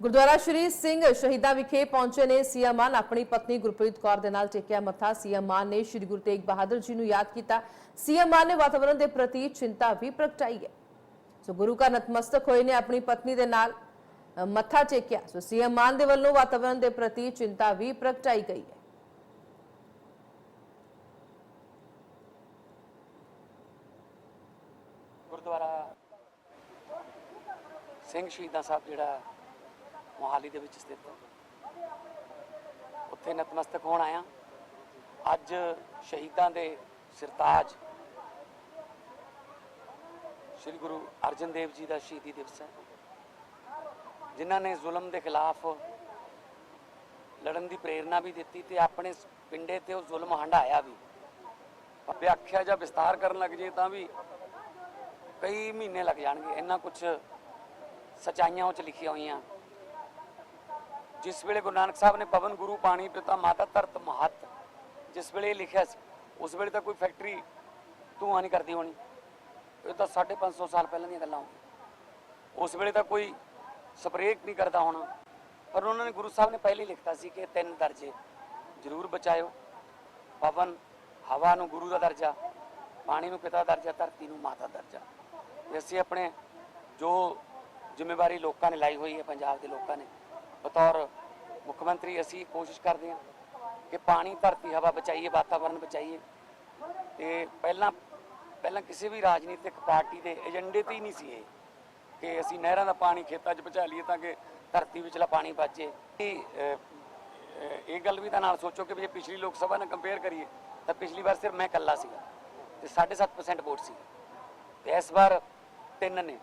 ਗੁਰਦੁਆਰਾ ਸ਼੍ਰੀ ਸਿੰਘ ਸ਼ਹੀਦਾਂ ਵਿਖੇ ਪਹੁੰਚੇ ਨੇ ਸੀਐਮ ਮਾਨ। ਆਪਣੀ ਪਤਨੀ ਗੁਰਪ੍ਰੀਤ ਕੌਰ ਦੇ ਨਾਲ ਟੇਕਿਆ ਮੱਥਾ। ਸੀਐਮ ਮਾਨ ਨੇ ਸ਼੍ਰੀ ਗੁਰੂ ਤੇਗ ਬਹਾਦਰ ਜੀ ਨੂੰ ਯਾਦ ਕੀਤਾ। ਸੀਐਮ ਮਾਨ ਨੇ ਵਾਤਾਵਰਣ ਦੇ ਪ੍ਰਤੀ ਚਿੰਤਾ ਵੀ ਪ੍ਰਗਟਾਈ ਹੈ। ਸੋ ਗੁਰੂ ਕਾ ਨਤਮਸਤਕ ਹੋਏ ਨੇ ਆਪਣੀ ਪਤਨੀ ਦੇ ਨਾਲ ਮੱਥਾ ਟੇਕਿਆ। ਸੋ ਸੀਐਮ ਮਾਨ ਦੇ ਵੱਲੋਂ ਵਾਤਾਵਰਣ ਦੇ ਪ੍ਰਤੀ ਚਿੰਤਾ ਵੀ ਪ੍ਰਗਟਾਈ ਗਈ ਹੈ। ਗੁਰਦੁਆਰਾ ਸਿੰਘ ਸ਼ਹੀਦਾਂ ਸਾਹਿਬ ਜਿਹੜਾ ਮੋਹਾਲੀ ਦੇ ਵਿੱਚ ਸਥਿਤ ਉੱਥੇ ਨਤਮਸਤਕ ਹੋਣ ਆਇਆ। ਅੱਜ ਸ਼ਹੀਦਾਂ ਦੇ ਸਿਰਤਾਜ ਸ੍ਰੀ ਗੁਰੂ ਅਰਜਨ ਦੇਵ ਜੀ ਦਾ ਸ਼ਹੀਦੀ ਦਿਵਸ ਹੈ। ਜਿਨ੍ਹਾਂ ਨੇ ਜ਼ੁਲਮ ਦੇ ਖਿਲਾਫ ਲੜਨ ਦੀ ਪ੍ਰੇਰਣਾ ਵੀ ਦਿੱਤੀ ਤੇ ਆਪਣੇ ਪਿੰਡੇ ਤੇ ਉਹ ਜ਼ੁਲਮ ਹੰਢਾਇਆ ਵੀ। ਵਿਆਖਿਆ ਜਾਂ ਵਿਸਤਾਰ ਕਰਨ ਲੱਗ ਜੇ ਤਾਂ ਵੀ ਕਈ ਮਹੀਨੇ ਲੱਗ ਜਾਣਗੇ। ਇੰਨਾ ਕੁਝ ਸਚਾਈਆਂ ਉਹ ਚ ਲਿਖੀਆਂ ਹੋਈਆਂ। ਜਿਸ ਵੇਲੇ ਗੁਰੂ ਨਾਨਕ ਸਾਹਿਬ ਨੇ ਪਵਨ ਗੁਰੂ ਪਾਣੀ ਪਿਤਾ ਮਾਤਾ ਧਰਤ ਮਹਤ, ਜਿਸ ਵੇਲੇ ਇਹ ਲਿਖਿਆ ਸੀ, ਉਸ ਵੇਲੇ ਤਾਂ ਕੋਈ ਫੈਕਟਰੀ ਧੂਆਂ ਨਹੀਂ ਕਰਦੀ ਹੋਣੀ। ਇਹ ਤਾਂ 550 ਸਾਲ ਪਹਿਲਾਂ ਦੀਆਂ ਗੱਲਾਂ ਹੋਣਗੀਆਂ। ਉਸ ਵੇਲੇ ਤਾਂ ਕੋਈ ਸਪਰੇਅ ਨਹੀਂ ਕਰਦਾ ਹੋਣਾ। ਪਰ ਉਹਨਾਂ ਨੇ ਗੁਰੂ ਸਾਹਿਬ ਨੇ ਪਹਿਲੇ ਹੀ ਲਿਖਤਾ ਸੀ ਕਿ ਤਿੰਨ ਦਰਜੇ ਜ਼ਰੂਰ ਬਚਾਇਓ। ਪਵਨ ਹਵਾ ਨੂੰ ਗੁਰੂ ਦਾ ਦਰਜਾ ਪਾਣੀ ਨੂੰ ਪਿਤਾ ਦਾ ਦਰਜਾ, ਧਰਤੀ ਨੂੰ ਮਾਤਾ ਦਰਜਾ। ਤੇ ਅਸੀਂ ਆਪਣੇ ਜੋ ਜ਼ਿੰਮੇਵਾਰੀ ਲੋਕਾਂ ਨੇ ਲਾਈ ਹੋਈ ਹੈ, ਪੰਜਾਬ ਦੇ ਲੋਕਾਂ ਨੇ, ਬਤੌਰ ਮੁੱਖ ਮੰਤਰੀ ਅਸੀਂ ਕੋਸ਼ਿਸ਼ ਕਰਦੇ ਹਾਂ ਕਿ ਪਾਣੀ, ਧਰਤੀ, ਹਵਾ ਬਚਾਈਏ ਵਾਤਾਵਰਣ ਬਚਾਈਏ। ਤੇ ਪਹਿਲਾਂ ਪਹਿਲਾਂ ਕਿਸੇ ਵੀ ਰਾਜਨੀਤਿਕ ਪਾਰਟੀ ਦੇ ਏਜੰਡੇ ਤੇ ਹੀ ਨਹੀਂ ਸੀ ਇਹ ਕਿ ਅਸੀਂ ਨਹਿਰਾਂ ਦਾ ਪਾਣੀ ਖੇਤਾਂ 'ਚ ਪਹੁੰਚਾ ਲਈਏ ਤਾਂ ਕਿ ਧਰਤੀ ਵਿਚਲਾ ਪਾਣੀ ਬਚੇ ਇਹ ਇਹ ਗੱਲ ਵੀ ਤਾਂ ਨਾਲ ਸੋਚੋ ਕਿ ਜੇ ਪਿਛਲੀ ਲੋਕ ਸਭਾ ਨਾਲ ਕੰਪੇਅਰ ਕਰੀਏ ਤਾਂ ਪਿਛਲੀ ਵਾਰ ਸਿਰਫ ਮੈਂ ਇਕੱਲਾ ਸੀਗਾ ਤੇ 7.5% ਵੋਟ ਸੀ। ਤੇ ਇਸ ਵਾਰ ਤਿੰਨ ਨੇ,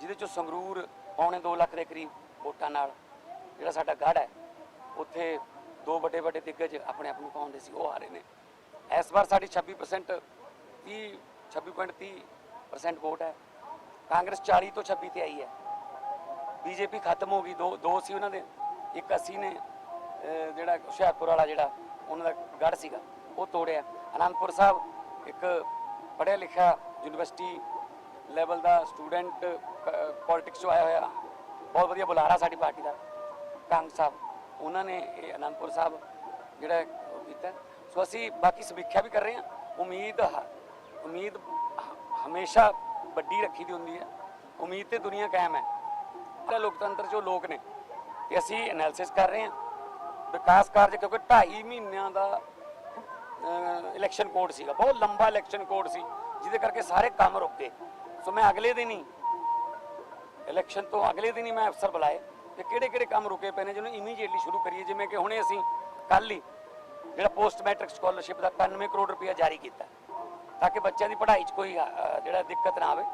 ਜਿਹਦੇ ਚੋਂ ਸੰਗਰੂਰ ਪੌਣੇ 2 ਲੱਖ ਦੇ ਕਰੀਬ ਵੋਟਾਂ ਨਾਲ, ਜਿਹੜਾ ਸਾਡਾ ਗੜ ਹੈ। ਉੱਥੇ ਦੋ ਵੱਡੇ ਵੱਡੇ ਦਿੱਗਜ ਆਪਣੇ ਆਪ ਨੂੰ ਪਾਉਂਦੇ ਸੀ, ਉਹ ਆ ਰਹੇ ਨੇ। ਇਸ ਵਾਰ ਸਾਡੀ 26% 30 26.30% ਵੋਟ ਹੈ। ਕਾਂਗਰਸ 40 ਤੋਂ 26 ਤੇ ਆਈ ਹੈ। ਬੀਜੇਪੀ ਖਤਮ ਹੋ ਗਈ, ਦੋ ਦੋ ਸੀ ਉਹਨਾਂ ਦੇ, ਇੱਕ ਅਸੀਂ ਨੇ ਜਿਹੜਾ ਹੁਸ਼ਿਆਰਪੁਰ ਵਾਲਾ ਜਿਹੜਾ, ਉਹਨਾਂ ਦਾ ਗੜ ਸੀਗਾ, ਉਹ ਤੋੜਿਆ। ਅਨੰਦਪੁਰ ਸਾਹਿਬ ਇੱਕ ਪੜ੍ਹਿਆ ਲਿਖਿਆ ਯੂਨੀਵਰਸਿਟੀ ਲੈਵਲ ਦਾ ਸਟੂਡੈਂਟ ਪੋਲਿਟਿਕਸ ਚੋਂ ਆਇਆ ਹੋਇਆ। ਬਹੁਤ ਵਧੀਆ ਬੁਲਾਰਾ ਸਾਡੀ ਪਾਰਟੀ ਦਾ, ਕੰਗ ਸਾਹਿਬ। ਉਹਨਾਂ ਨੇ ਇਹ ਅਨੰਦਪੁਰ ਸਾਹਿਬ ਜਿਹੜਾ ਉਹ ਕੀਤਾ। ਸੋ ਅਸੀਂ ਬਾਕੀ ਸਮੀਖਿਆ ਵੀ ਕਰ ਰਹੇ ਹਾਂ। ਉਮੀਦ ਹ- ਉਮੀਦ ਹ- ਹਮੇਸ਼ਾ ਵੱਡੀ ਰੱਖੀ ਦੀ ਹੁੰਦੀ ਹੈ। ਉਮੀਦ ਤੇ ਦੁਨੀਆ ਕਾਇਮ ਹੈ। ਜਿਹੜਾ ਲੋਕਤੰਤਰ ਚੋਂ ਲੋਕ ਨੇ, ਤੇ ਅਸੀਂ ਐਨਾਲਿਸਿਸ ਕਰ ਰਹੇ ਹਾਂ। ਵਿਕਾਸ ਕਾਰਜ, ਕਿਉਂਕਿ 2.5 ਮਹੀਨਿਆਂ ਦਾ ਇਲੈਕਸ਼ਨ ਕੋਡ ਸੀਗਾ। ਬਹੁਤ ਲੰਬਾ ਇਲੈਕਸ਼ਨ ਕੋਡ ਸੀ, ਜਿਹਦੇ ਕਰਕੇ ਸਾਰੇ ਕੰਮ ਰੁਕ ਗਏ। ਸੋ ਮੈਂ ਅਗਲੇ ਦਿਨ ਹੀ ਇਲੈਕਸ਼ਨ ਤੋਂ ਅਗਲੇ ਦਿਨ ਹੀ ਮੈਂ ਅਫਸਰ ਬੁਲਾਏ। ਤੇ ਕਿਹੜੇ ਕਿਹੜੇ ਕੰਮ ਰੁਕੇ ਪਏ ਨੇ ਜਿਹਨੂੰ ਇਮੀਡੀਏਟਲੀ ਸ਼ੁਰੂ ਕਰੀਏ, ਜਿਵੇਂ ਕਿ ਹੁਣੇ ਅਸੀਂ ਕੱਲ ਹੀ ਜਿਹੜਾ ਪੋਸਟ ਮੈਟ੍ਰਿਕ ਸਕਾਲਰਸ਼ਿਪ ਦਾ 91 ਕਰੋੜ ਰੁਪਇਆ ਜਾਰੀ ਕੀਤਾ ਤਾਂ ਕਿ ਬੱਚਿਆਂ ਦੀ ਪੜ੍ਹਾਈ 'ਚ ਕੋਈ ਜਿਹੜਾ ਦਿੱਕਤ ਨਾ ਆਵੇ,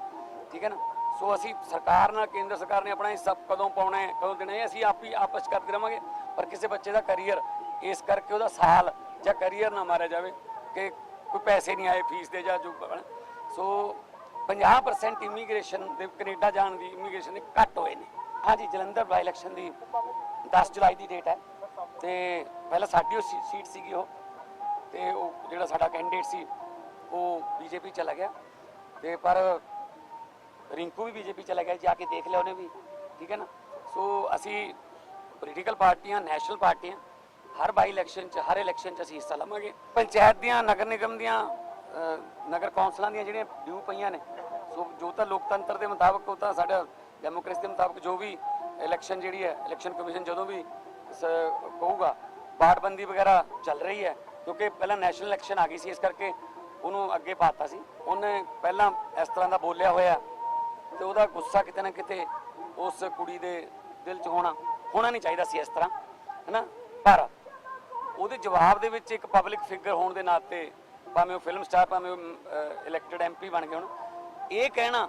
ਠੀਕ ਹੈ ਨਾ? ਸੋ ਅਸੀਂ ਸਰਕਾਰ ਨਾਲ, ਕੇਂਦਰ ਸਰਕਾਰ ਨੇ ਆਪਣਾ ਹਿੱਸਾ ਕਦੋਂ ਪਾਉਣਾ ਹੈ, ਕਦੋਂ ਦੇਣਾ ਹੈ ਅਸੀਂ ਆਪ ਹੀ ਆਪਸ 'ਚ ਕਰਦੇ ਰਵਾਂਗੇ ਪਰ ਕਿਸੇ ਬੱਚੇ ਦਾ ਕੈਰੀਅਰ ਇਸ ਕਰਕੇ ਉਹਦਾ ਸਾਲ ਜਾਂ ਕੈਰੀਅਰ ਨਾ ਮਾਰਿਆ ਜਾਵੇ ਕਿ ਕੋਈ ਪੈਸੇ ਨਹੀਂ ਆਏ ਫੀਸ ਦੇ ਜਾਂ ਜੋ ਸੋ 50% ਇਮੀਗ੍ਰੇਸ਼ਨ ਦੇ, ਕੈਨੇਡਾ ਜਾਣ ਦੀ ਇਮੀਗ੍ਰੇਸ਼ਨ ਦੇ ਘੱਟ ਹੋਏ ਨੇ। ਹਾਂਜੀ ਜਲੰਧਰ ਬਾਈ ਇਲੈਕਸ਼ਨ ਦੀ 10 ਜੁਲਾਈ ਦੀ ਡੇਟ ਹੈ। ਤੇ ਪਹਿਲਾਂ ਸਾਡੀ ਉਹ ਸੀ- ਸੀਟ ਸੀਗੀ ਉਹ। ਤੇ ਉਹ ਜਿਹੜਾ ਸਾਡਾ ਕੈਂਡੀਡੇਟ ਸੀ, ਉਹ ਬੀਜੇਪੀ ਚਲਾ ਗਿਆ। ਤੇ ਪਰ ਰਿੰਕੂ ਵੀ ਬੀਜੇਪੀ ਚਲਾ ਗਿਆ, ਜਾ ਕੇ ਦੇਖ ਲਿਆ ਉਹਨੇ ਵੀ। ਠੀਕ ਹੈ ਨਾ? ਸੋ ਅਸੀਂ ਪੋਲੀਟੀਕਲ ਪਾਰਟੀਆਂ ਨੈਸ਼ਨਲ ਪਾਰਟੀਆਂ, ਹਰ ਬਾਈ ਇਲੈਕਸ਼ਨ 'ਚ, ਹਰ ਇਲੈਕਸ਼ਨ 'ਚ ਅਸੀਂ ਹਿੱਸਾ ਲਵਾਂਗੇ। ਪੰਚਾਇਤ ਦੀਆਂ, ਨਗਰ ਨਿਗਮ ਦੀਆਂ ਨਗਰ ਕੌਂਸਲਾਂ ਦੀਆਂ ਜਿਹੜੀਆਂ ਡਿਊ ਪਈਆਂ ਨੇ, ਸੋ ਜੋ ਤਾਂ ਲੋਕਤੰਤਰ ਦੇ ਮੁਤਾਬਕ ਉਹ ਤਾਂ ਸਾਡਾ ਡੈਮੋਕ੍ਰੇਸੀ ਦੇ ਮੁਤਾਬਕ ਜੋ ਵੀ ਇਲੈਕਸ਼ਨ ਜਿਹੜੀ ਹੈ ਇਲੈਕਸ਼ਨ ਕਮਿਸ਼ਨ ਜਦੋਂ ਵੀ ਸ- ਕਹੂਗਾ ਬਾੜਬੰਦੀ ਵਗੈਰਾ ਚੱਲ ਰਹੀ ਹੈ, ਕਿਉਂਕਿ ਪਹਿਲਾਂ ਨੈਸ਼ਨਲ ਇਲੈਕਸ਼ਨ ਆ ਗਈ ਸੀ, ਇਸ ਕਰਕੇ ਉਹਨੂੰ ਅੱਗੇ ਪਾਤਾ ਸੀ। ਉਹਨੇ ਪਹਿਲਾਂ ਇਸ ਤਰ੍ਹਾਂ ਦਾ ਬੋਲਿਆ ਹੋਇਆ ਤੇ ਉਹਦਾ ਗੁੱਸਾ ਕਿਤੇ ਨਾ ਕਿਤੇ ਉਸ ਕੁੜੀ ਦੇ ਦਿਲ 'ਚ ਹੋਣਾ ਹੋਣਾ ਨਹੀਂ ਚਾਹੀਦਾ ਸੀ ਇਸ ਤਰ੍ਹਾਂ, ਹੈਨਾ? ਪਰ ਉਹਦੇ ਜਵਾਬ ਦੇ ਵਿੱਚ ਇੱਕ ਪਬਲਿਕ ਫਿਗਰ ਹੋਣ ਦੇ ਨਾਤੇ ਭਾਵੇਂ ਉਹ ਫਿਲਮ ਸਟਾਰ ਭਾਵੇਂ ਉਹ ਇਲੈਕਟਡ ਐਮਪੀ ਬਣ ਗਏ ਹੁਣ, ਇਹ ਕਹਿਣਾ